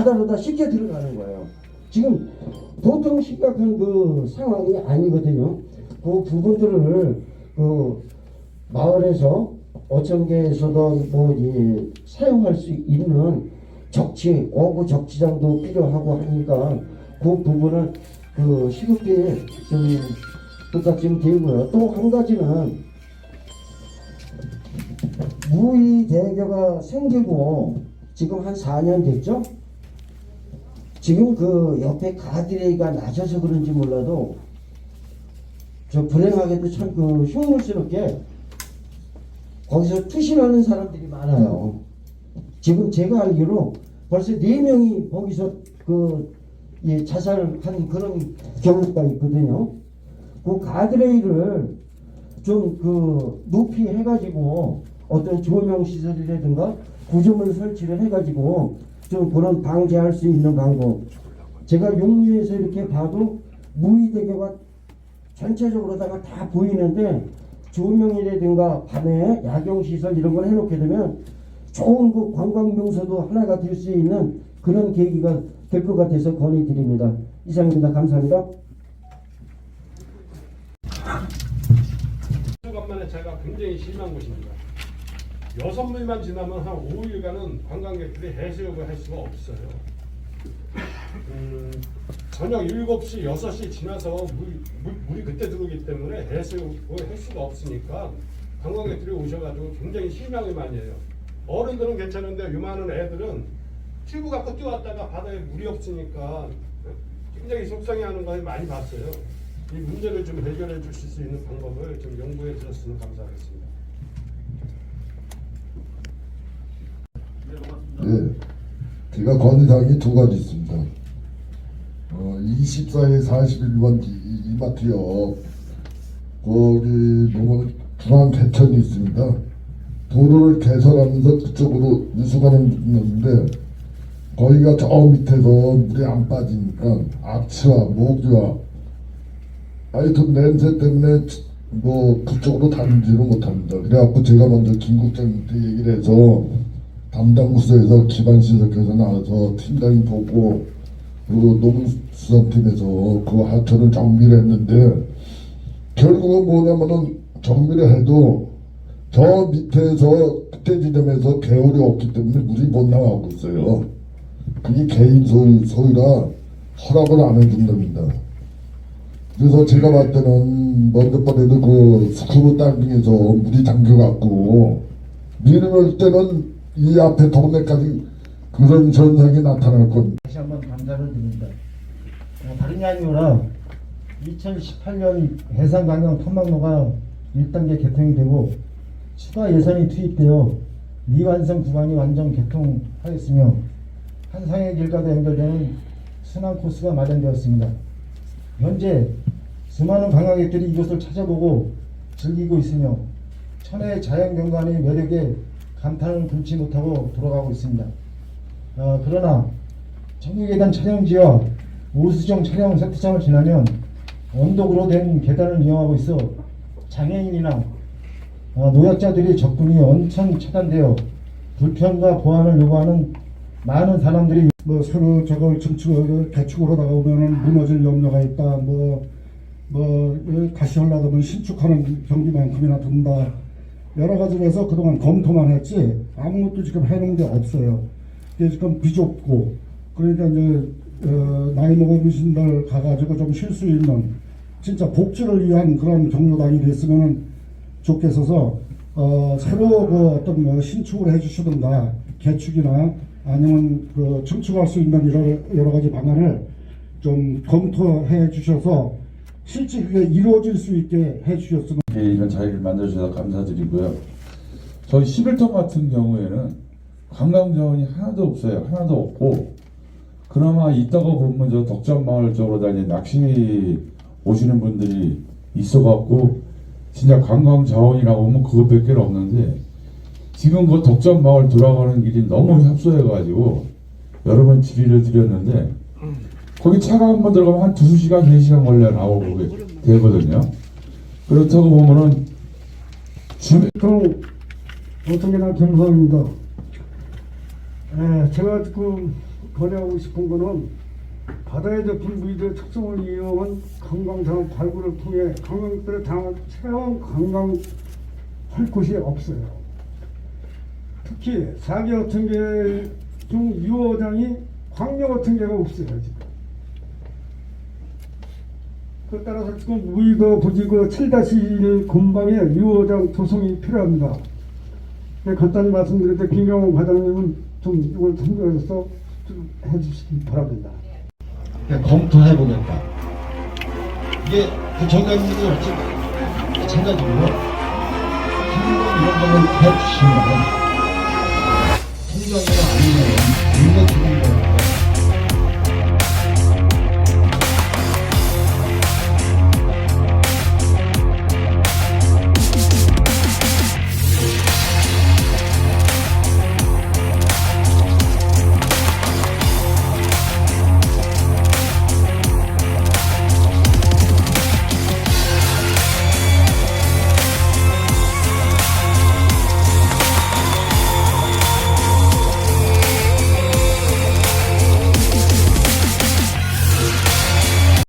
바다로 다 씻겨 들어가는 거예요. 지금 보통 심각한 그 상황이 아니거든요. 그 부분들을 그 마을에서 어청계에서도 뭐 이, 사용할 수 있는 적치, 오구 적치장도 필요하고 하니까 그 부분을 그 시급히 좀 부탁 좀 드리고요. 또 한 가지는 무의 대교가 생기고 지금 한 4년 됐죠? 지금 그 옆에 가드레이가 낮아서 그런지 몰라도 저 불행하게도 참 그 흉물스럽게 거기서 투신하는 사람들이 많아요. 지금 제가 알기로 벌써 네 명이 거기서 그 예, 자살한 그런 경우가 있거든요. 그 가드레일을 좀 그 높이 해가지고 어떤 조명 시설이라든가 구조물 설치를 해가지고 좀 그런 방지할 수 있는 방법. 제가 용리에서 이렇게 봐도 무의대교가 전체적으로다가 다 보이는데 조명이라든가 밤에 야경 시설 이런 걸 해놓게 되면 좋은 그 관광 명소도 하나가 될 수 있는 그런 계기가 될 것 같아서 건의드립니다. 이상입니다. 감사합니다. 간만에 제가 굉장히 심한 곳입니다. 여섯 물만 지나면 한 5일간은 관광객들이 해수욕을 할 수가 없어요. 음, 저녁 7시, 6시 지나서 물, 물, 물이 그때 들어오기 때문에 해수욕을 할 수가 없으니까 관광객들이 오셔가지고 굉장히 실망을 많이 해요. 어른들은 괜찮은데 요만한 애들은 튜브 갖고 뛰어왔다가 바다에 물이 없으니까 굉장히 속상해하는 걸 많이 봤어요. 이 문제를 좀 해결해 주실 수 있는 방법을 좀 연구해 주셨으면 감사하겠습니다. 네, 제가 건의사항이 두 가지 있습니다. 어, 24에 41번 이- 이마트 옆 거기 보면 중앙 개천이 있습니다. 도로를 개설하면서 그쪽으로 누수가는 있는데 거기가 저 밑에서 물이 안 빠지니까 악취와 모기와 하여튼 냄새 때문에 뭐 그쪽으로 다니지를 못합니다. 그래갖고 제가 먼저 김국장한테 얘기를 해서 담당 부서에서 기반 시설께서 나와서 팀장이 보고 그리고 농수산팀에서 그 하천을 정비를 했는데 결국은 뭐냐면은 정비를 해도 저 밑에서 그때 지점에서 개울이 없기 때문에 물이 못 나가고 있어요. 그게 개인 소유, 소유라 허락을 안 해준 겁니다. 그래서 제가 봤을 때는 먼저 번에도 그 스쿠버 땅중에서 물이 잠겨갖고 미루는 때는 이 앞에 동네까지 그런 현상이 나타날 겁니다. 다시 한번 감사를 드립니다. 어, 다른 게 아니라 2018년 해상관광 탐방로가 1단계 개통이 되고 추가 예산이 투입되어 미완성 구간이 완전 개통하였으며 한상의 길과도 연결되는 순환 코스가 마련되었습니다. 현재 수많은 관광객들이 이곳을 찾아보고 즐기고 있으며 천혜의 자연경관의 매력에 감탄을 금치 못하고 돌아가고 있습니다. 어, 그러나 청계계단 촬영지와 우수정 촬영 세트장을 지나면 언덕으로 된 계단을 이용하고 있어 장애인이나 어, 노약자들의 접근이 원천 차단되어 불편과 보안을 요구하는 많은 사람들이 뭐 새로 저걸 증축을 개축을 하다가 보면은 무너질 염려가 있다. 뭐, 뭐, 다시 하려다 보면 신축하는 경비만큼이나 든다. 여러 가지로 해서 그동안 검토만 했지 아무것도 지금 해놓은 게 없어요. 이게 지금 비좁고 그러니까 이제 어, 나이 먹으신 들 가가지고 좀 쉴 수 있는 진짜 복지를 위한 그런 경로당이 됐으면 좋겠어서 어, 새로 그 어떤 뭐 신축을 해주시든가 개축이나 아니면 그 증축할 수 있는 여러, 여러 가지 방안을 좀 검토해 주셔서 실제 그게 이루어질 수 있게 해 주셨으면 이렇게 이런 자리를 만들어주셔서 감사드리고요. 저희 11톤 같은 경우에는 관광 자원이 하나도 없어요. 하나도 없고 그나마 있다가 보면 저 덕전마을 쪽으로 다니 낚시 오시는 분들이 있어갖고 진짜 관광 자원이라고 하면 그것밖에 없는데 지금 그 덕전마을 돌아가는 길이 너무 협소해가지고 여러 번 질의를 드렸는데 거기 차가 한 번 들어가면 한 두 시간네시간 걸려 나오고 되거든요. 그렇다고 보면은 주변 보통 어떻게 나 경사입니다. 예, 제가 그, 그 권하고 싶은 거는 바다에 잡힌 무이들 특성을 이용한 관광상 발굴을 통해 관광객들의 다양한 체험 관광 할 곳이 없어요. 특히 사기 같은 게 중 유어장이 광명 같은 게가 없어요 지금. 그 따라서 지금 무의도 부지구 7-1 근방에 유어장 조성이 필요합니다. 네, 간단히 말씀드릴 때 김경호 과장님은 좀 이걸 참고해서 좀 해주시기 바랍니다. 검토해 보겠다. 이게 부처장님이 어찌 마찬가지고요. 이런 거는 해주시면